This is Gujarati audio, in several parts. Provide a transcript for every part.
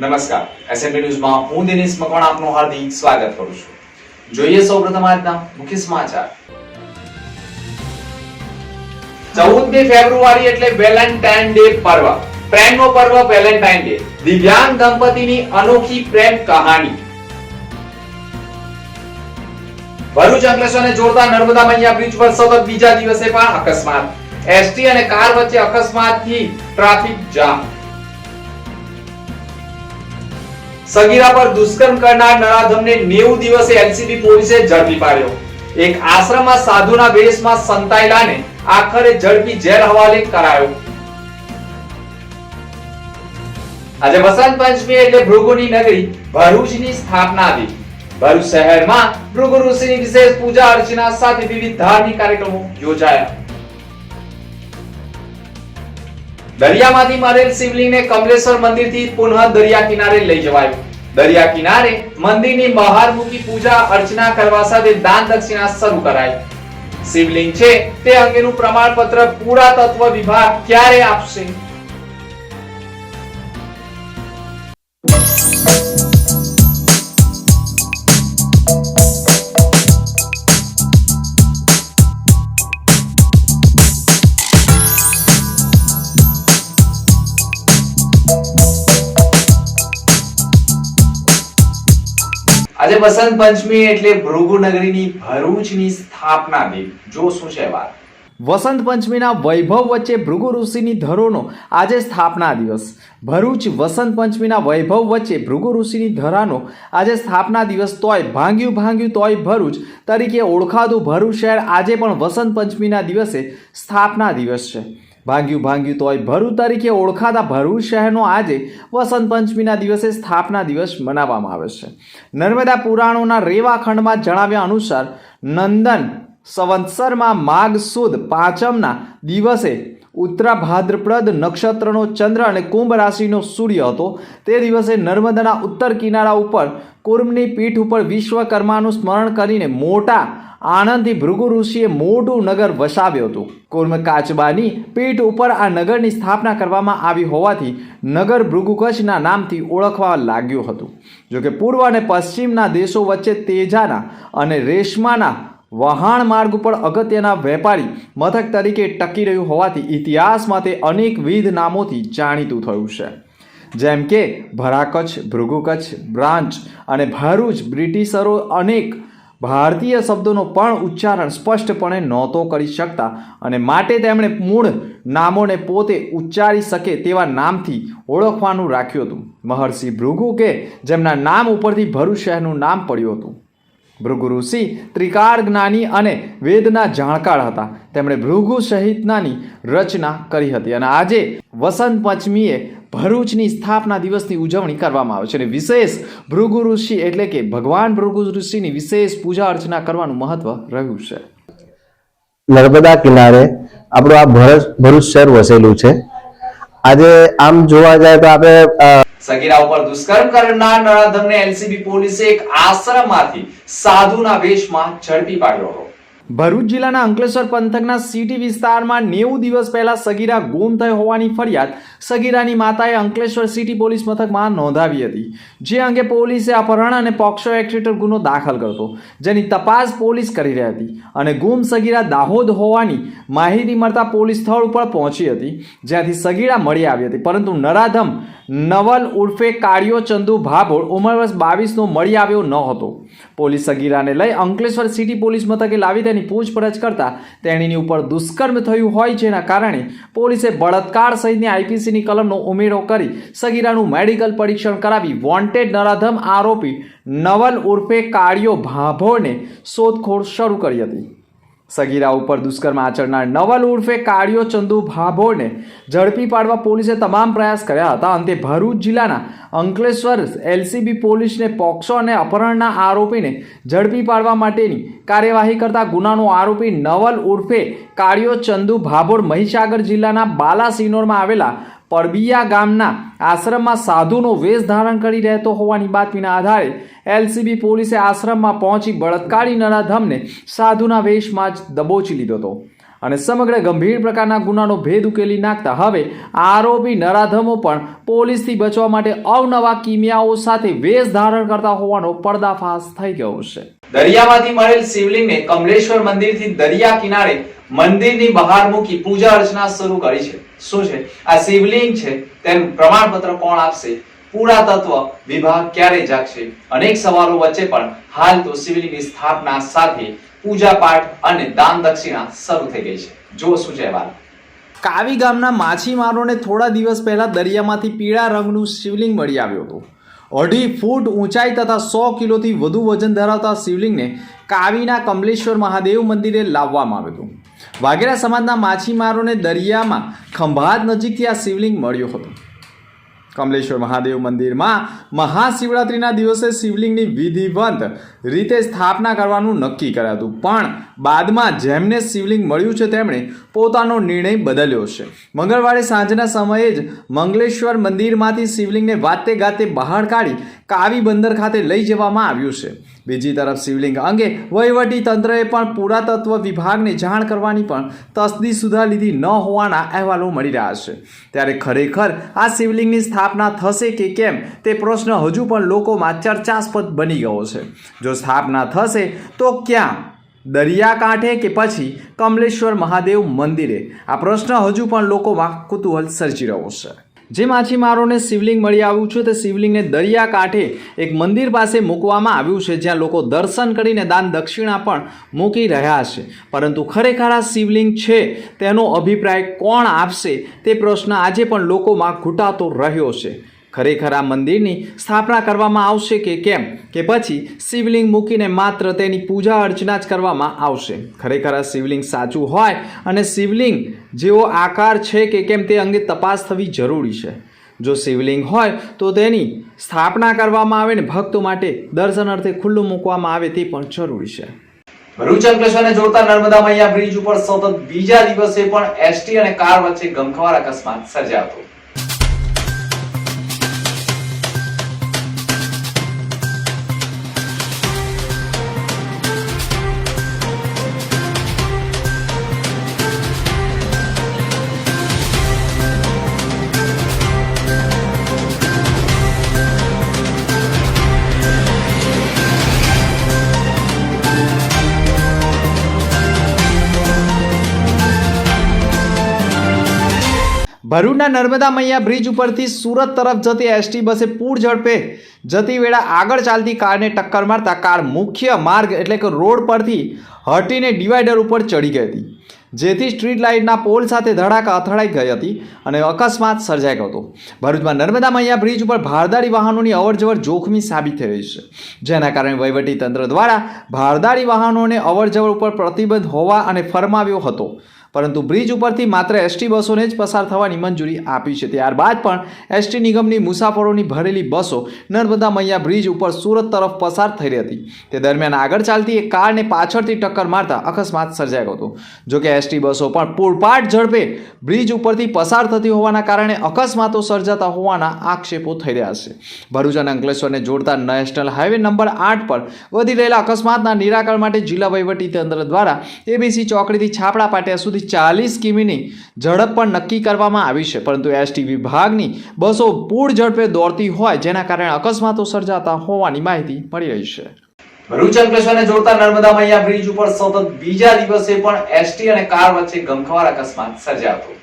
નમસ્કાર. એસએમબી ન્યૂઝમાં હું દિનેશ મકવાણ આપનું હાર્દિક સ્વાગત કરું છું. જોઈએ સૌપ્રથમ આજના મુખ્ય સમાચાર. ચૌદમી ફેબ્રુઆરી એટલે વેલેન્ટાઇન ડે પર્વ. પ્રેમનો પર્વ વેલેન્ટાઇન ડે. દિવ્યાંગ દંપતીની અનોખી પ્રેમ કહાની. ભરૂચ અંકલેશ્વરને જોડતા નર્મદા મૈયા બ્રિજ પર સતત બીજા દિવસે પણ અકસ્માત. એસટી અને કાર વચ્ચે અકસ્માતથી ટ્રાફિક જામ. સગીરા પર દુષ્કર્મ કરનાર નરાધમને 90 દિવસે એલસીબી પોલીસે ઝડપી પાડ્યો. એક આશ્રમમાં સાધુના વેશમાં સંતાયેલાને આખરે ઝડપી જેલ હવાલે કરાયો. આજે વસંત પંચમી એટલે ભૃગુની નગરી ભરૂચની સ્થાપના હતી ભરૂચ શહેરમાં ભૃગુ ઋષિની વિશેષ પૂજા અર્ચના સાથે વિવિધ ધાર્મિક કાર્યક્રમો યોજાયા. દરિયામાંથી મળેલ શિવલિંગને કમલેશ્વર મંદિરથી પુનઃ દરિયા કિનારે લઈ જવાયું. દરિયા કિનારે મંદિરની બહાર મૂકી પૂજા, અર્ચના કરવા સાથે દાન દક્ષિણા શરૂ કરાઈ. શિવલિંગ છે તે અંગેનું પ્રમાણપત્ર પુરાતત્વ વિભાગ ક્યારે આપશે? આજે વસંત પંચમી એટલે ભૃગુનગરીની ભરૂચની સ્થાપના દિન જો શું છે વાત? વસંત પંચમીના વૈભવ વચ્ચે ભૃગુ ઋષિની ધરોનો આજે સ્થાપના દિવસ. ભરૂચ વસંત પંચમીના વૈભવ વચ્ચે ભૃગુ ઋષિની ધરાનો આજે સ્થાપના દિવસ તોય ભાંગ્યું ભાંગ્યું તોય ભરૂચ તરીકે ઓળખાતું ભરૂચ શહેર આજે પણ વસંત પંચમીના દિવસે સ્થાપના દિવસ છે. ભાંગ્યું ભાંગ્યું તોય ભરૂચ તરીકે ઓળખાતા ભરૂચ શહેરનો આજે વસંત પંચમીના દિવસે સ્થાપના દિવસ મનાવવામાં આવે છે. નર્મદા પુરાણોના રેવા ખંડમાં જણાવ્યા અનુસાર નંદન સંવત્સરમાં માઘ સુદ પાંચમના દિવસે ઉત્તરા ભાદ્રપ્રદ નક્ષત્રનો ચંદ્ર અને કુંભ રાશિનો સૂર્ય હતો. તે દિવસે નર્મદાના ઉત્તર કિનારા ઉપર કુર્મની પીઠ ઉપર વિશ્વકર્માનું સ્મરણ કરીને મોટા આનંદથી ભૃગુ ઋષિએ મોટું નગર વસાવ્યું હતું. કુર્મ કાચબાની પીઠ ઉપર આ નગરની સ્થાપના કરવામાં આવી હોવાથી નગર ભૃગુકચ્છના નામથી ઓળખવા લાગ્યું હતું. જોકે પૂર્વ અને પશ્ચિમના દેશો વચ્ચે તેજાના અને રેશમાના વહાણ માર્ગ ઉપર અગત્યના વેપારી મથક તરીકે ટકી રહ્યું હોવાથી ઇતિહાસમાં તે અનેકવિધ નામોથી જાણીતું થયું છે. જેમ કે ભરાકચ્છ ભૃગુકચ્છ બ્રાન્ચ અને ભરૂચ બ્રિટિશરો અનેક ભારતીય શબ્દોનો પણ ઉચ્ચારણ સ્પષ્ટપણે નહોતો કરી શકતા અને માટે તેમણે મૂળ નામોને પોતે ઉચ્ચારી શકે તેવા નામથી ઓળખવાનું રાખ્યું હતું. મહર્ષિ ભૃગુ કે જેમના નામ ઉપરથી ભરૂચ શહેરનું નામ પડ્યું હતું. ભૃગુ ઋષિ ત્રિકાળ જ્ઞાની અને વેદના જાણકાર હતા. તેમણે ભૃગુ સહિતનાની રચના કરી હતી અને આજે વસંત પંચમીએ ભરૂચની સ્થાપના દિવસની ઉજવણી કરવામાં આવે છે અને વિશેષ ભૃગુ ઋષિ એટલે કે ભગવાન ભૃગુ ઋષિની વિશેષ પૂજા અર્ચના કરવાનું મહત્વ રહ્યું છે. નર્મદા કિનારે આપણું આ ભરત ભરૂચ શહેર વસેલું છે. આજે આમ જોવા જાય તો આપણે સગીરા ઉપર દુષ્કર્મ કરનાર નરાધમને એલસીબી પોલીસે એક આશ્રમમાંથી સાધુના વેશમાં ઝડપી પાડ્યો હતો. ભરૂચ જિલ્લાના અંકલેશ્વર પંથકના સિટી વિસ્તારમાં નેવું દિવસ પહેલા સગીરા ગુમ થઈ હોવાની ફરિયાદ સગીરાની માતાએ અંકલેશ્વર સિટી પોલીસ મથકમાં નોંધાવી હતી. જે અંગે પોલીસે અપહરણ અને પોક્સો એક્ટ ગુનો દાખલ કરતો જેની તપાસ પોલીસ કરી રહી હતી અને ગુમ સગીરા દાહોદ હોવાની માહિતી મળતા પોલીસ સ્થળ ઉપર પહોંચી હતી, જ્યાંથી સગીરા મળી આવી હતી. પરંતુ નરાધમ નવલ ઉર્ફે કાળિયો ચંદુ ભાભોળ ઉંમર વર્ષ બાવીસનો મળી આવ્યો ન હતો. પોલીસ સગીરાને લઈ અંકલેશ્વર સિટી પોલીસ મથકે લાવી તેની પૂછપરછ કરતા તેણીની ઉપર દુષ્કર્મ થયું હોય જેના કારણે પોલીસે બળાત્કાર સહિતની આઈપીસીની કલમનો ઉમેરો કરી સગીરાનું મેડિકલ પરીક્ષણ કરાવી વોન્ટેડ નરાધમ આરોપી નવલ ઉર્ફે કાળિયો ભાભોને શોધખોળ શરૂ કરી હતી. સગીરા ઉપર દુષ્કર્મ આચરનાર નવલ ઉર્ફે કાળિયો ચંદુ ભાભોને ઝડપી પાડવા પોલીસે તમામ પ્રયાસ કર્યા હતા. અંતે ભરૂચ જિલ્લાના અંકલેશ્વર એલસીબી પોલીસને પોક્સો અને અપહરણના આરોપીને ઝડપી પાડવા માટેની કાર્યવાહી કરતા ગુનાનો આરોપી નવલ ઉર્ફે કાળિયો ચંદુ ભાભોર મહીસાગર જિલ્લાના બાલાસિનોરમાં આવેલા પરબિયા ગામના આશ્રમમાં સાધુનો વેશ ધારણ કરી રહેતો હોવાની બાતમીના આધારે એલસીબી પોલીસે આશ્રમમાં પહોંચી બળાત્કારી નરાધમને સાધુના વેશમાં જ દબોચી લીધો હતો. અને સમગ્ર ગંભીર પ્રકારના ગુનાનો ભેદ ઉકેલી નાખતા હવે આરોપી નરાધમો પણ પોલીસથી બચવા માટે અવનવા કિમિયાઓ સાથે વેશ ધારણ કરતા હોવાનો પર્દાફાશ થઈ ગયો છે. દરિયામાંથી મળેલ શિવલિંગને કમલેશ્વર મંદિરથી દરિયા કિનારે મંદિરની બહાર મૂકી પૂજા અર્ચના શરૂ કરી છે. શું છે? આ શિવલિંગ છે, તેનું પ્રમાણપત્ર કોણ આપશે? પુરાતત્વ વિભાગ ક્યારે જાગશે? અનેક સવાલો વચ્ચે પણ હાલ તો શિવલિંગની સ્થાપના સાથે પૂજા પાઠ અને દાન દક્ષિણા શરૂ થઈ ગઈ છે. જો શું છે વાત કાવી ગામના માછીમારોને થોડા દિવસ પહેલા દરિયામાંથી પીળા રંગનું શિવલિંગ મળી આવ્યું હતું. અઢી ફૂટ ઊંચાઈ તથા સો કિલોથી વધુ વજન ધરાવતા શિવલિંગને કાવીના કમલેશ્વર મહાદેવ મંદિરે લાવવામાં આવ્યું હતું. વાઘેરા સમાજના માછીમારોને દરિયામાં ખંભાત નજીકથી આ શિવલિંગ મળ્યું હતું. કમલેશ્વર મહાદેવ મંદિરમાં મહાશિવરાત્રિના દિવસે શિવલિંગની વિધિવંત રીતે સ્થાપના કરવાનું નક્કી કર્યું હતું પણ બાદમાં જેમને શિવલિંગ મળ્યું છે, તેમણે પોતાનો નિર્ણય બદલ્યો છે. મંગળવારે સાંજના સમયે જ મંગલેશ્વર મંદિરમાંથી શિવલિંગને વાતે ગાતે બહાર કાઢી કાવી બંદર ખાતે લઈ જવામાં આવ્યું છે. બીજી તરફ શિવલિંગ અંગે વહીવટી તંત્રએ પણ પુરાતત્વ વિભાગને જાણ કરવાની પણ તસદી સુધા લીધી ન હોવાના અહેવાલો મળી રહ્યા છે. ત્યારે ખરેખર આ શિવલિંગની સ્થાપના થશે કે કેમ તે પ્રશ્ન હજુ પણ લોકોમાં ચર્ચાસ્પદ બની ગયો છે. જો સ્થાપના થશે તો ક્યાં? દરિયાકાંઠે કે પછી કમલેશ્વર મહાદેવ મંદિરે? આ પ્રશ્ન હજુ પણ લોકોમાં કુતૂહલ સર્જી રહ્યો છે. જે માછીમારોને શિવલિંગ મળી આવ્યું છે તે શિવલિંગને દરિયા કાંઠે એક મંદિર પાસે મૂકવામાં આવ્યું છે જ્યાં લોકો દર્શન કરીને દાન દક્ષિણા પણ મૂકી રહ્યા છે. પરંતુ ખરેખર આ શિવલિંગ છે તેનો અભિપ્રાય કોણ આપશે તે પ્રશ્ન આજે પણ લોકોમાં ઘૂંટાતો રહ્યો છે. ખરેખર આ મંદિરની સ્થાપના કરવામાં આવશે કે કેમ? કે પછી શિવલિંગ મૂકીને માત્ર તેની પૂજા અર્ચના જ કરવામાં આવશે. ખરેખર આ શિવલિંગ સાચું હોય અને શિવલિંગ જેવો આકાર છે કે કેમ તે અંગે તપાસ થવી જરૂરી છે. જો શિવલિંગ હોય તો તેની સ્થાપના કરવામાં આવે ને ભક્તો માટે દર્શન અર્થે ખુલ્લું મૂકવામાં આવે તે પણ જરૂરી છે. ભરૂચ અંકલેશ્વરને જોડતા નર્મદા મૈયા બ્રિજ ઉપર સતત બીજા દિવસે પણ એસટી અને કાર વચ્ચે ગમખવાર અકસ્માત સર્જાયો ભરૂચના નર્મદા મૈયા બ્રિજ ઉપરથી સુરત તરફ જતી એસટી બસે પૂર ઝડપે જતી વેળા આગળ ચાલતી કારને ટક્કર મારતા કાર મુખ્ય માર્ગ એટલે કે રોડ પરથી હટીને ડિવાઈડર ઉપર ચડી ગઈ હતી. જેથી સ્ટ્રીટ લાઇટના પોલ સાથે ધડાકા અથડાઈ ગઈ હતી અને અકસ્માત સર્જાઈ ગયો હતો. ભરૂચમાં નર્મદા મૈયા બ્રિજ ઉપર ભારદારી વાહનોની અવરજવર જોખમી સાબિત થઈ રહી છે. જેના કારણે વહીવટી તંત્ર દ્વારા ભારદારી વાહનોને અવરજવર ઉપર પ્રતિબંધ હોવા અને ફરમાવ્યો હતો. પરંતુ બ્રિજ ઉપરથી માત્ર એસટી બસોને જ પસાર થવાની મંજૂરી આપી છે. ત્યારબાદ પણ એસટી નિગમની મુસાફરોની ભરેલી બસો નર્મદા મૈયા બ્રિજ ઉપર સુરત તરફ પસાર થઈ રહી હતી. તે દરમિયાન આગળ ચાલતી એક કારને પાછળથી ટક્કર મારતા અકસ્માત સર્જાયો હતો. જોકે એસટી બસો પણ પૂરપાટ ઝડપે બ્રિજ ઉપરથી પસાર થતી હોવાના કારણે અકસ્માતો સર્જાતા હોવાના આક્ષેપો થઈ રહ્યા છે. ભરૂચ અને અંકલેશ્વરને જોડતા નેશનલ હાઈવે નંબર આઠ પર વધી રહેલા અકસ્માતના નિરાકરણ માટે જિલ્લા વહીવટી તંત્ર દ્વારા એબીસી ચોકડીથી છાપડા પાટિયા સુધી ચાલીસ કિમીની ઝડપ પણ નક્કી કરવામાં આવી છે. પરંતુ એસટી વિભાગની બસો પૂર ઝડપે દોડતી હોય જેના કારણે અકસ્માતો સર્જાતા હોવાની માહિતી મળી રહી છે. ભરૂચ અંકલેશ્વરને જોડતા નર્મદા મૈયા બ્રિજ ઉપર સતત બીજા દિવસે પણ એસટી અને કાર વચ્ચે ગમખ્વાર અકસ્માત સર્જાયો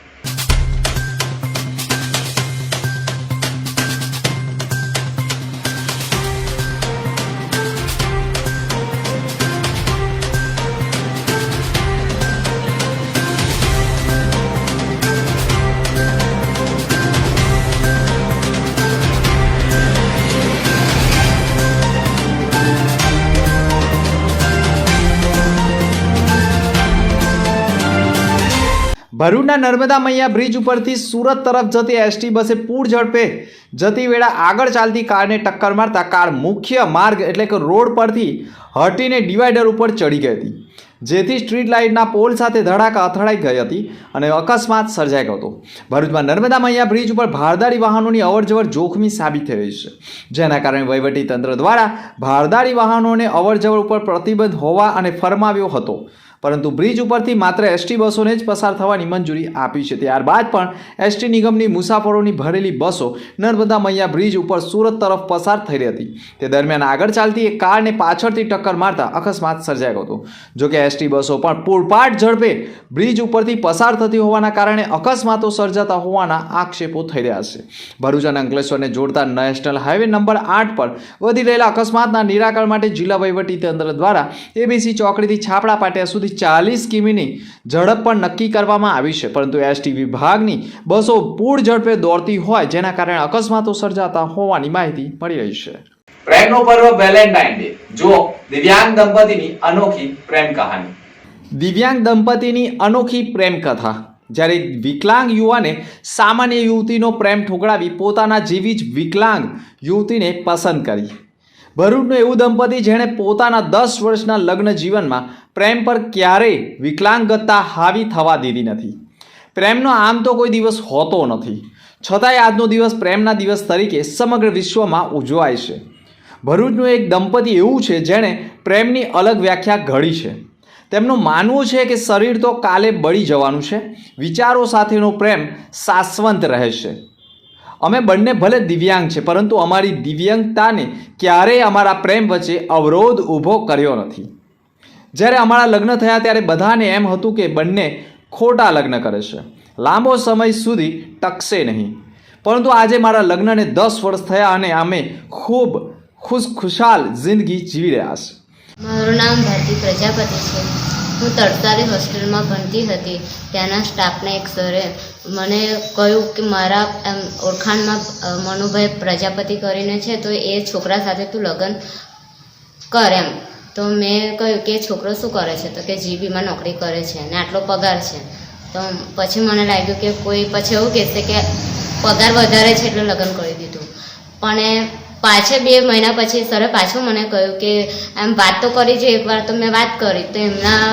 ભરૂચના નર્મદા મૈયા બ્રિજ ઉપરથી સુરત તરફ જતી એસટી બસે પૂર ઝડપે જતી વેળા આગળ ચાલતી કારને ટક્કર મારતા કાર મુખ્ય માર્ગ એટલે કે રોડ પરથી હટીને ડિવાઈડર ઉપર ચડી ગઈ હતી. જેથી સ્ટ્રીટ લાઇટના પોલ સાથે ધડાકા અથડાઈ ગઈ હતી અને અકસ્માત સર્જાઈ ગયો હતો. ભરૂચમાં નર્મદા મૈયા બ્રિજ ઉપર ભારદારી વાહનોની અવરજવર જોખમી સાબિત થઈ રહી છે. જેના કારણે વહીવટી તંત્ર દ્વારા ભારદારી વાહનોને અવરજવર ઉપર પ્રતિબંધ હોવા અને ફરમાવ્યો હતો. પરંતુ બ્રિજ ઉપરથી માત્ર એસટી બસોને જ પસાર થવાની મંજૂરી આપી છે. ત્યારબાદ પણ એસટી નિગમની મુસાફરોની ભરેલી બસો નર્મદા મૈયા બ્રિજ ઉપર સુરત તરફ પસાર થઈ હતી. તે દરમિયાન આગળ ચાલતી એક કારને પાછળથી ટક્કર મારતા અકસ્માત સર્જાયો હતો. જોકે એસટી બસો પણ પૂરપાટ ઝડપે બ્રિજ ઉપરથી પસાર થતી હોવાના કારણે અકસ્માતો સર્જાતા હોવાના આક્ષેપો થઈ રહ્યા છે. ભરૂચ અને અંકલેશ્વરને જોડતા નેશનલ હાઈવે નંબર આઠ પર વધી રહેલા અકસ્માતના નિરાકરણ માટે જિલ્લા વહીવટી તંત્ર દ્વારા એબીસી ચોકડીથી છાપડા પાટિયા સુધી ચાલીસ કિમીની ઝડપ પણ નક્કી કરવામાં આવી છે. પરંતુ એસટી વિભાગની બસો પૂર ઝડપે દોડતી હોય જેના કારણે અકસ્માતો સર્જાતા હોવાની માહિતી મળી રહી છે. પ્રેમનો પર્વ વેલેન્ટાઇન ડે જુઓ દિવ્યાંગ દંપતીની અનોખી પ્રેમ કહાની. દિવ્યાંગ દંપતીની અનોખી પ્રેમ કથા. જ્યારે વિકલાંગ યુવાને સામાન્ય યુવતીનો પ્રેમ ઠોકરાવી પોતાના જેવી જ વિકલાંગ યુવતીને પસંદ કરી. ભરૂચનું એવું દંપતી જેણે પોતાના દસ વર્ષના લગ્ન જીવનમાં પ્રેમ પર ક્યારેય વિકલાંગતા હાવી થવા દીધી નથી. પ્રેમનો આમ તો કોઈ દિવસ હોતો નથી. છતાંય આજનો દિવસ પ્રેમના દિવસ તરીકે સમગ્ર વિશ્વમાં ઉજવાય છે. ભરૂચનું એક દંપતી એવું છે જેણે પ્રેમની અલગ વ્યાખ્યા ઘડી છે. તેમનું માનવું છે કે શરીર તો કાલે બળી જવાનું છે. વિચારો સાથેનો પ્રેમ શાશ્વત રહે છે. અમે બંને ભલે દિવ્યાંગ છે, પરંતુ અમારી દિવ્યાંગતાને ક્યારેય અમારા પ્રેમ વચ્ચે અવરોધ ઊભો કર્યો નથી. જ્યારે અમારા લગ્ન થયા ત્યારે બધાને એમ હતું કે બંને ખોટા લગ્ન કરે છે. લાંબો સમય સુધી ટકશે નહીં. પરંતુ આજે મારા લગ્નને દસ વર્ષ થયા અને અમે ખૂબ ખુશ ખુશાલ જિંદગી જીવી રહ્યા છે. મારું નામ ભારતી પ્રજાપતિ છે. હું તરતારી હોસ્ટેલમાં ભણતી હતી. ત્યાંના સ્ટાફના એક સરે મને કહ્યું કે મારા એમ ઓળખાણમાં મનુભાઈ પ્રજાપતિ કરીને છે તો એ છોકરા સાથે તું લગ્ન કર એમ. તો મેં કહ્યું કે છોકરો શું કરે છે? તો કે જીબીમાં નોકરી કરે છે અને આટલો પગાર છે. તો પછી મને લાગ્યું કે કોઈ પછી એવું કહેશે કે પગાર વધારે છે એટલે લગ્ન કરી દીધું. પણ પાછે બે મહિના પછી સરે પાછું મને કહ્યું કે એમ વાત તો કરી છે એકવાર તો મેં વાત કરી. તો એમના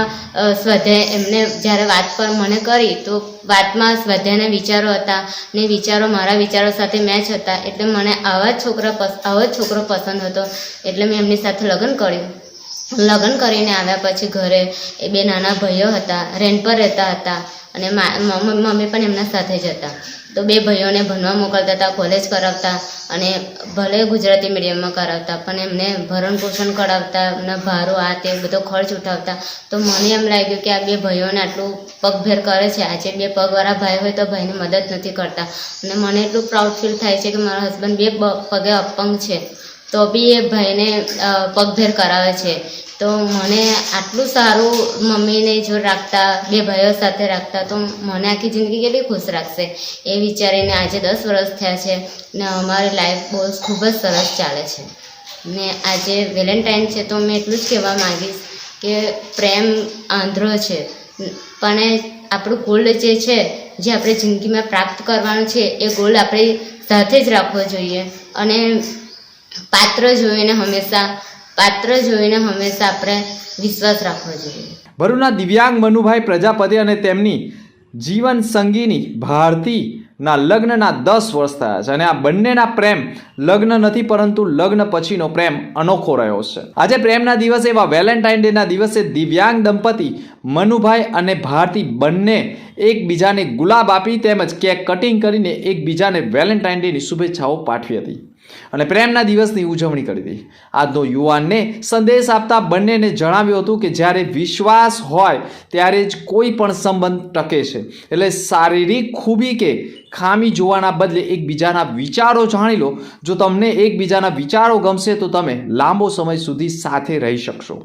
સ્વાધ્યાય એમને જ્યારે વાત પર મને કરી તો વાતમાં સ્વાધ્યાયના વિચારો હતા ને વિચારો મારા વિચારો સાથે મેચ હતા. એટલે મને આવા જ છોકરા આવો જ છોકરો પસંદ હતો. એટલે મેં એમની સાથે લગ્ન કર્યું. લગ્ન કરીને આવ્યા પછી ઘરે એ બે નાના ભાઈઓ હતા રેન્ટ પર રહેતા હતા અને મમ્મી પણ એમના સાથે જ હતા. તો બે ભાઈઓને ભણવા મોકલતા હતા કોલેજ કરાવતા અને ભલે ગુજરાતી મીડિયમમાં કરાવતા, પણ એમને ભરણ પોષણ કરાવતા, એમના ભારો, આ તે બધો ખર્ચ ઉઠાવતા. તો મને એમ લાગ્યું કે આ બે ભાઈઓને આટલું પગભેર કરે છે. આજે બે પગવાળા ભાઈ હોય તો ભાઈને મદદ નથી કરતા. અને મને એટલું પ્રાઉડ ફીલ થાય છે કે મારા હસબન્ડ બે, પગે અપંગ છે. તો બી એ ભાઈને પગભેર કરાવે છે. તો મને આટલું સારું મમ્મીને જો રાખતા, બે ભાઈઓ સાથે રાખતા, તો મને આખી જિંદગી કેટલી ખુશ રાખશે? એ વિચારીને આજે દસ વર્ષ થયા છે ને અમારી લાઈફ બહુ ખૂબ જ સરસ ચાલે છે. ને આજે વેલેન્ટાઇન છે તો મેં એટલું જ કહેવા માંગીશ કે પ્રેમ આંધ્રો છે. પણ આપણું ગોલ્ડ જે છે, જે આપણે જિંદગીમાં પ્રાપ્ત કરવાનું છે, એ ગોલ્ડ આપણે સાથે જ રાખવો જોઈએ. અને પાત્ર જોઈને હંમેશા, પાત્ર જોઈને હંમેશા આપણે વિશ્વાસ રાખવો જોઈએ. ભરૂચના દિવ્યાંગ મનુભાઈ પ્રજાપતિ અને તેમની જીવન સંગીની ભારતીના લગ્નના દસ વર્ષ થયા છે અને આ બંનેના પ્રેમ લગ્ન નથી, પરંતુ લગ્ન પછીનો પ્રેમ અનોખો રહ્યો છે. આજે પ્રેમના દિવસે એવા વેલેન્ટાઇન ડેના દિવસે દિવ્યાંગ દંપતી મનુભાઈ અને ભારતી બંને એકબીજાને ગુલાબ આપી તેમજ કેક કટિંગ કરીને એકબીજાને વેલેન્ટાઇન ડેની શુભેચ્છાઓ પાઠવી હતી. અને પ્રેમના દિવસની ઉજવણી કરી હતી આજનો યુવાનને સંદેશ આપતા બંનેને જણાવ્યું હતું કે જ્યારે વિશ્વાસ હોય ત્યારે જ કોઈ પણ સંબંધ ટકે છે. એટલે શારીરિક ખૂબી કે ખામી જોવાના બદલે એકબીજાના વિચારો જાણી લો. જો તમને એકબીજાના વિચારો ગમશે તો તમે લાંબો સમય સુધી સાથે રહી શકશો.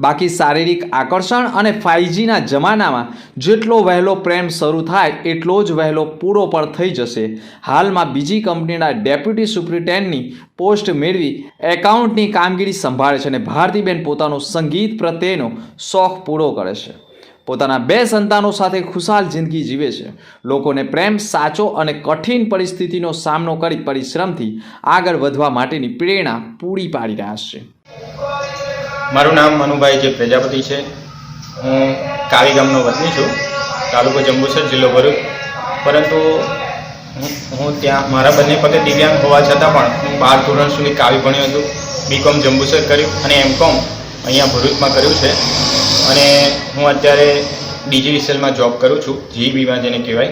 બાકી શારીરિક આકર્ષણ અને ફાઇવજીના જમાનામાં જેટલો વહેલો પ્રેમ શરૂ થાય એટલો જ વહેલો પૂરો પણ થઈ જશે. હાલમાં બીજી કંપનીના ડેપ્યુટી સુપ્રિન્ટેન્ડની પોસ્ટ મેળવી એકાઉન્ટની કામગીરી સંભાળે છે અને ભારતીબેન પોતાનો સંગીત પ્રત્યેનો શોખ પૂરો કરે છે. પોતાના બે સંતાનો સાથે ખુશાલ જિંદગી જીવે છે. લોકોને પ્રેમ સાચો અને કઠિન પરિસ્થિતિનો સામનો કરી પરિશ્રમથી આગળ વધવા માટેની પ્રેરણા પૂરી પાડી રહ્યા છે. મારું નામ મનુભાઈ જે પ્રજાપતિ છે. હું કાવી ગામનો વતની છું. તાલુકો જંબુસર જિલ્લો ભરૂચ. પરંતુ હું હું ત્યાં, મારા બંને પગે દિવ્યાંગ હોવા છતાં પણ હું બાર ધોરણ સુધી કાવી ભણ્યો હતો. બીકોમ જંબુસર કર્યું અને એમ કોમ અહીંયા ભરૂચમાં કર્યું છે. અને હું અત્યારે ડીજીવીસીએલમાં જોબ કરું છું, જીબીમાં જેને કહેવાય.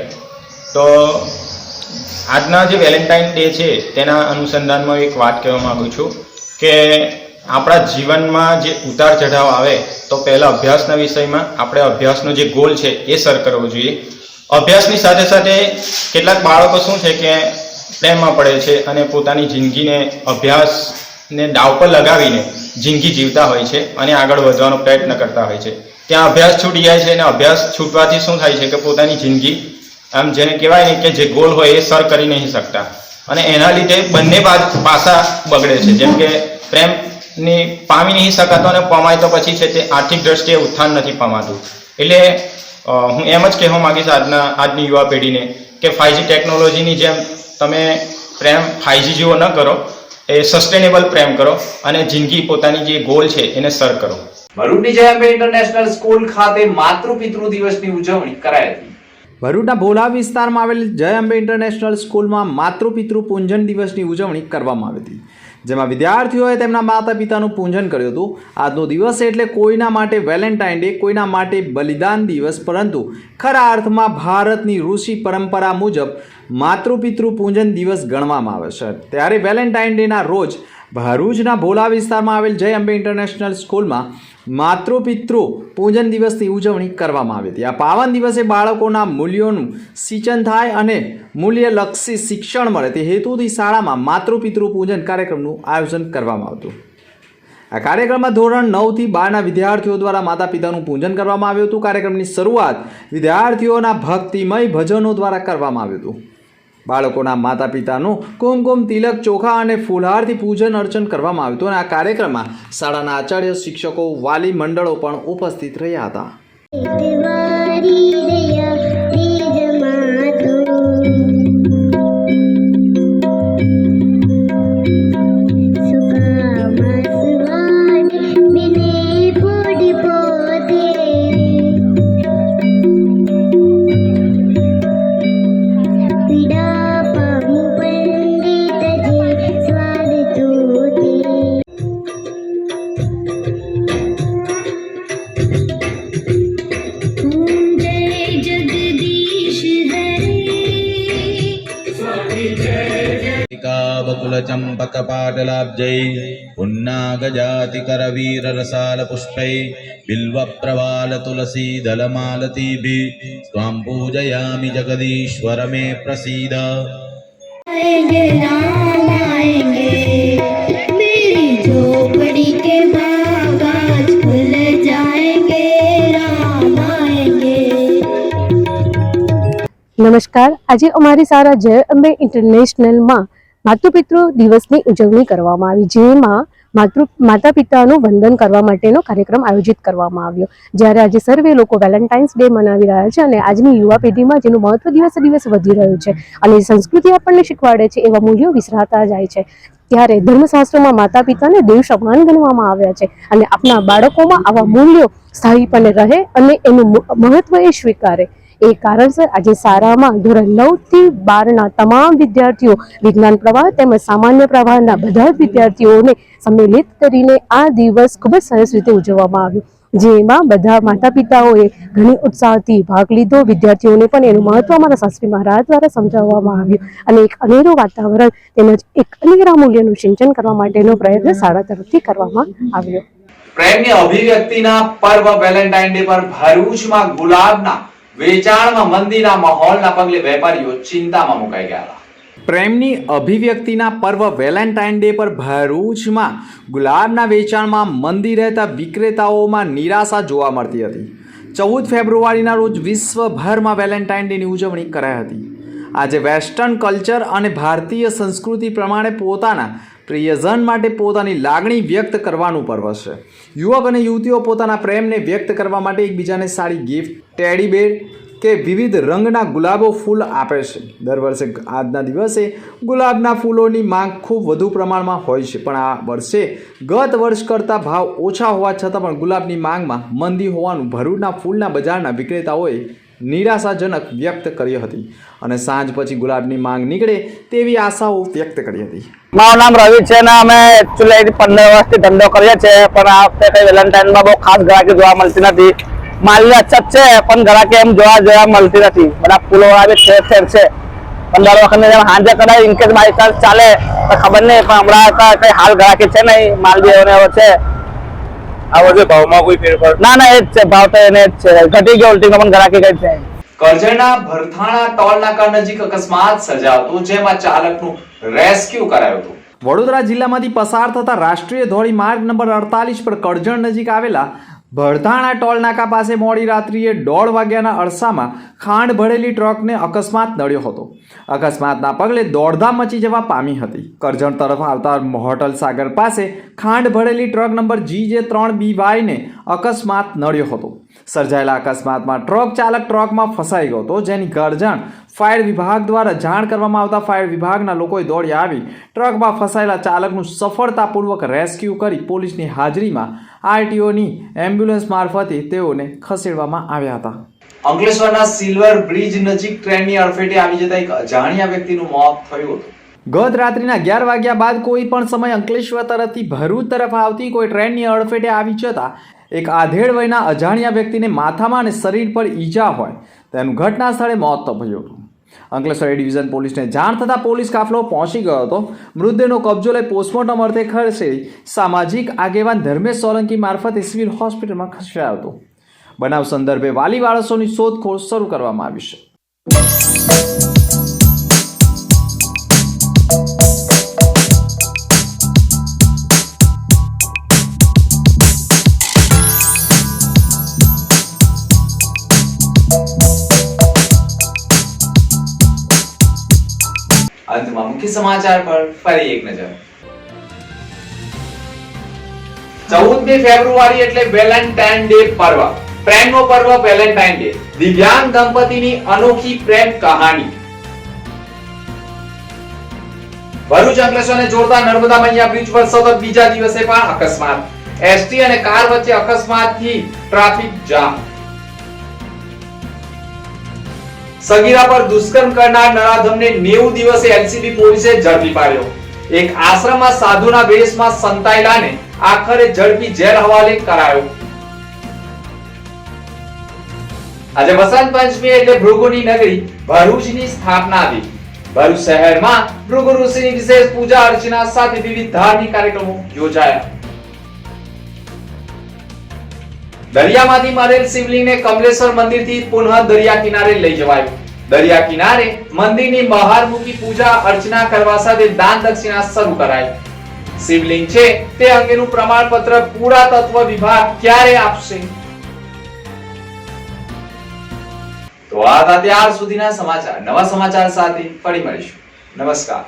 તો આજના જે વેલેન્ટાઇન ડે છે, તેના અનુસંધાનમાં એક વાત કહેવા માગું છું કે આપણા જીવનમાં જે ઉતાર ચઢાવ આવે, તો પહેલાં અભ્યાસના વિષયમાં આપણે અભ્યાસનો જે ગોલ છે, એ સર કરવો જોઈએ. અભ્યાસની સાથે સાથે કેટલાક બાળકો શું છે કે પ્રેમમાં પડે છે અને પોતાની જિંદગીને અભ્યાસને દાવ પર લગાવીને જિંદગી જીવતા હોય છે અને આગળ વધવાનો પ્રયત્ન કરતા હોય છે. ત્યાં અભ્યાસ છૂટી જાય છે અને અભ્યાસ છૂટવાથી શું થાય છે કે પોતાની જિંદગી આમ જેને કહેવાય ને કે જે ગોલ હોય એ સર કરી નહીં શકતા. અને એના લીધે બંને પાસા બગડે છે. જેમ કે પ્રેમની પામી નહીં શકાતો અને પમાય તો પછી છે તે આર્થિક દ્રષ્ટિએ ઉત્થાન નથી પમાતું. એટલે હું એમ જ કહેવા માંગીશ આજના, આજની યુવા પેઢીને કે ફાઈવજી ટેકનોલોજીની જેમ તમે પ્રેમ ફાઈવજી જેવો ન કરો. એ સસ્ટેનેબલ પ્રેમ કરો અને જિંદગી પોતાની જે ગોલ છે એને સર કરો. ભરૂડની જયંબે ઇન્ટરનેશનલ સ્કૂલ ખાતે માતૃ પિતૃ દિવસની ઉજવણી કરાઈ હતી. ભરૂચના ભોલા વિસ્તારમાં આવેલ જય અંબે ઇન્ટરનેશનલ સ્કૂલમાં માતૃપિતૃ પૂંજન દિવસની ઉજવણી કરવામાં આવી હતી. જેમાં વિદ્યાર્થીઓએ તેમના માતા પિતાનું પૂજન કર્યું હતું. આજનો દિવસ એટલે કોઈના માટે વેલેન્ટાઇન ડે, કોઈના માટે બલિદાન દિવસ. પરંતુ ખરા અર્થમાં ભારતની ઋષિ પરંપરા મુજબ માતૃપિતૃ પૂજન દિવસ ગણવામાં આવે છે. ત્યારે વેલેન્ટાઇન ડેના રોજ ભરૂચના ભોલા વિસ્તારમાં આવેલ જય અંબે ઇન્ટરનેશનલ સ્કૂલમાં માતૃપિતૃ પૂજન દિવસની ઉજવણી કરવામાં આવી હતી. આ પાવન દિવસે બાળકોના મૂલ્યોનું સિંચન થાય અને મૂલ્યલક્ષી શિક્ષણ મળે તે હેતુથી શાળામાં માતૃપિતૃ પૂજન કાર્યક્રમનું આયોજન કરવામાં આવતું. આ કાર્યક્રમમાં ધોરણ નવથી બારના વિદ્યાર્થીઓ દ્વારા માતા પિતાનું પૂજન કરવામાં આવ્યું હતું. કાર્યક્રમની શરૂઆત વિદ્યાર્થીઓના ભક્તિમય ભજનો દ્વારા કરવામાં આવ્યું હતું. બાળકોના માતા પિતાનું કુમકુમ, તિલક, ચોખા અને ફૂલહારથી પૂજન અર્ચન કરવામાં આવ્યું હતું અને આ કાર્યક્રમમાં શાળાના આચાર્ય, શિક્ષકો, વાલી મંડળો પણ ઉપસ્થિત રહ્યા હતા. बकुलचम्पकपाटलाब्जै पुन्नागजातिकरवीररसालपुष्पै बिल्वप्रवालतुलसीदलमालतीभिः त्वां पूजयामि जगदीश्वर मे प्रसीद आएंगे राम आएंगे मेरी झोपड़ी के बाग आज खुल जाएंगे राम आएंगे નમસ્કાર આજે અમારી શાળા જય અંબે ઇન્ટરનેશનલમાં માતૃપિતૃ દિવસની ઉજવણી કરવામાં આવી, જેમાં માતૃ માતા પિતાનું વંદન કરવા માટેનો કાર્યક્રમ આયોજિત કરવામાં આવ્યો. જ્યારે આજે સર્વે લોકો વેલેન્ટાઇન્સ ડે મનાવી રહ્યા છે અને આજની યુવા પેઢીમાં જેનું મહત્વ દિવસે દિવસે વધી રહ્યું છે અને સંસ્કૃતિ આપણને શીખવાડે છે એવા મૂલ્યો વિસરાતા જાય છે. ત્યારે ધર્મશાસ્ત્રોમાં માતા પિતાને દેવ સમાન ગણવામાં આવ્યા છે અને આપણા બાળકોમાં આવા મૂલ્યો સ્થાયીપણે રહે અને એનું મહત્વ એ સ્વીકારે. એ કારણસર આજે સારામાં ધોરણ નવથી બારના તમામ વિદ્યાર્થીઓ વિજ્ઞાન પ્રવાહ તેમજ સામાન્ય પ્રવાહના બધા જ વિદ્યાર્થીઓને સંમેલિત કરીને આ દિવસ ખૂબ જ સરસ રીતે ઉજવવામાં આવ્યો. જેમાં બધા માતા પિતાઓએ ઘણી ઉત્સાહથી ભાગ લીધો. વિદ્યાર્થીઓને પણ એનું મહત્વ અમારા શાસ્ત્રી મહારાજ દ્વારા સમજાવવામાં આવ્યું. અને એક અનેરું વાતાવરણ તેમજ એક અનેરા મૂલ્યનું સિંચન કરવા માટેનો પ્રયત્ન શાળા તરફથી કરવામાં આવ્યો. પ્રેમની અભિવ્યક્તિના પર્વ વેલેન્ટાઇન ડે પર ભરૂચમાં ગુલાબના વેચાણમાં મંદીના માહોલના પગલે વેપારીઓ ચિંતામાં મુકાઈ ગયા. હતા પ્રેમની અભિવ્યક્તિના પર્વ વેલેન્ટાઇન ડે પર ભરૂચમાં ગુલાબના વેચાણમાં મંદી રહેતા વિક્રેતાઓમાં નિરાશા જોવા મળતી હતી. ચૌદ ફેબ્રુઆરીના રોજ વિશ્વભરમાં વેલેન્ટાઇન ડેની ઉજવણી કરાઈ હતી. આજે વેસ્ટર્ન કલ્ચર અને ભારતીય સંસ્કૃતિ પ્રમાણે પોતાના પ્રિયજન માટે પોતાની લાગણી વ્યક્ત કરવાનું પર્વ છે. યુવક અને યુવતીઓ પોતાના પ્રેમને વ્યક્ત કરવા માટે એકબીજાને સારી ગિફ્ટ ટેડી બેર કે વિવિધ રંગના ગુલાબો ફૂલ આપે છે. દર વર્ષે આજના દિવસે ગુલાબના ફૂલોની માંગ ખૂબ વધુ પ્રમાણમાં હોય છે, પણ આ વર્ષે ગત વર્ષ કરતાં ભાવ ઓછા હોવા છતાં પણ ગુલાબની માંગમાં મંદી હોવાનું ભરૂચના ફૂલના બજારના વિક્રેતાઓએ નિરાશાજનક વ્યક્ત કરી હતી અને સાંજ પછી ગુલાબની માંગ નીકળે તેવી આશાઓ વ્યક્ત કરી હતી. મારું નામ રવિ છે ને અમે એકચ્યુઅલી પંદર વર્ષથી ધંધો કરીએ છીએ, પણ આ વખતે કઈ વેલેન્ટાઇનમાં બહુ ખાસ ગ્રાહકી જોવા મળતી નથી. માલની અછત છે, પણ ગ્રાહકી એમ જોવા જોવા મળતી નથી. બધા ફૂલો આવી ઠેર ઠેર છે. પંદર દર વખતની જેમ હાંજે કદાચ ઇનકેસ બાય ચાન્સ ચાલે, તો ખબર નહીં, પણ હમણાં કઈ હાલ ગ્રાહકી છે નહીં માલ બી એવો છે. આ ભાવમાં કોઈ ફેરફાર? ના ના એ જ છે ભાવ તો એને જ છે. ઘટી ગયો ઉલટી પણ ગ્રાહકી કઈ છે. કરજણના ભરથાણા ટોલ નાકા નજીક અકસ્માત સર્જાયો જેમાં ચાલકનું રેસ્ક્યુ કરાયું હતું. વડોદરા જિલ્લામાંથી પસાર થતા રાષ્ટ્રીય ધોરી માર્ગ નંબર અડતાલીસ પર કરજણ નજીક આવેલા ભરધાણા ટોલ નાકા પાસે મોડી રાત્રિએ દોઢ વાગ્યાના અરસામાં ખાંડ ભરેલી ટ્રકને અકસ્માત નડ્યો હતો. અકસ્માતના પગલે દોડધામ મચી જવા પામી હતી. કરજણ તરફ આવતા હોટલ સાગર પાસે ખાંડ ભરેલી ટ્રક નંબર જી જે ત્રણ બી વાયને અકસ્માત નડ્યો હતો. સર્જાયેલા અકસ્માતમાં ટ્રક ચાલક ટ્રકમાં ફસાઈ ગયો હતો, જેની કરજણ ફાયર વિભાગ દ્વારા જાણ કરવામાં આવતા ફાયર વિભાગના લોકોએ દોડી આવી ટ્રકમાં ફસાયેલા ચાલકનું સફળતાપૂર્વક રેસ્ક્યુ કરી પોલીસની હાજરીમાં આરટીઓની એમ્બ્યુલન્સ મારફતે તેઓને ખસેડવામાં આવ્યા હતા. અંકલેશ્વરના સિલ્વર બ્રિજ નજીક ટ્રેનની અડફેટે આવી જતા એક અજાણ્યા વ્યક્તિનું મોત થયું હતું. ગત રાત્રિના અગિયાર વાગ્યા બાદ કોઈ પણ સમય અંકલેશ્વર તરફથી ભરૂચ તરફ આવતી કોઈ ટ્રેનની અડફેટે આવી જતા એક આધેડ વયના અજાણ્યા વ્યક્તિને માથામાં અને શરીર પર ઈજા હોય તેનું ઘટના સ્થળે મોત થયું હતું. અંકલેશ્વર એ ડિવિઝન પોલીસને જાણ થતાં પોલીસ કાફલો પહોંચી ગયો હતો. મૃતદેહનો કબજો લઈ પોસ્ટમોર્ટમ અર્થે ખસેડી સામાજિક આગેવાન ધર્મેશ સોલંકી મારફતે સિવિલ હોસ્પિટલમાં ખસેડાયો હતો. બનાવ સંદર્ભે વાલી વારસોની શોધખોળ શરૂ કરવામાં આવી છે. અંતમાં મુખ્ય સમાચાર પર ફરી એક નજર. ચૌદમી ફેબ્રુઆરી એટલે વેલેન્ટાઇન ડે પર્વ. પ્રેમનો પર્વ વેલેન્ટાઇન ડે. દિવ્યાંગ દંપતીની અનોખી પ્રેમ કહાની. ભરૂચ અંકલેશ્વરને જોડતા નર્મદા મૈયા બ્રિજ પર સતત બીજા દિવસે પણ અકસ્માત. એસટી અને કાર વચ્ચે અકસ્માતથી ટ્રાફિક જામ. સગીરા પર દુષ્કર્મ કરનાર નરાધમને 90 દિવસે એલસીબી પોલીસે ઝડપી પાડ્યો. એક આશ્રમમાં સાધુના વેશમાં સંતાયેલાને આખરે ઝડપી જેલ હવાલે કરાયો. આજે વસંત પંચમી એટલે ભૃગુની નગરી ભરૂચની સ્થાપના હતી ભરૂચ શહેરમાં ભૃગુ ઋષિની વિશેષ પૂજા અર્ચના સાથે વિવિધ ધાર્મિક કાર્યક્રમો યોજાયા. દરિયામાંથી મળેલ શિવલિંગને કમલેશ્વર મંદિરથી પુનઃ દરિયા કિનારે લઈ જવાયું. દરિયા કિનારે મંદિરની બહાર મૂકી પૂજા, અર્ચના કરવા સાથે દાન દક્ષિણા શરૂ કરાઈ. શિવલિંગ છે તે અંગેનું પ્રમાણપત્ર પુરાતત્વ વિભાગ ક્યારે આપશે? તો આ હતા ત્યાર સુધીના સમાચાર. નવા સમાચાર સાથે ફરી મળીશું. નમસ્કાર.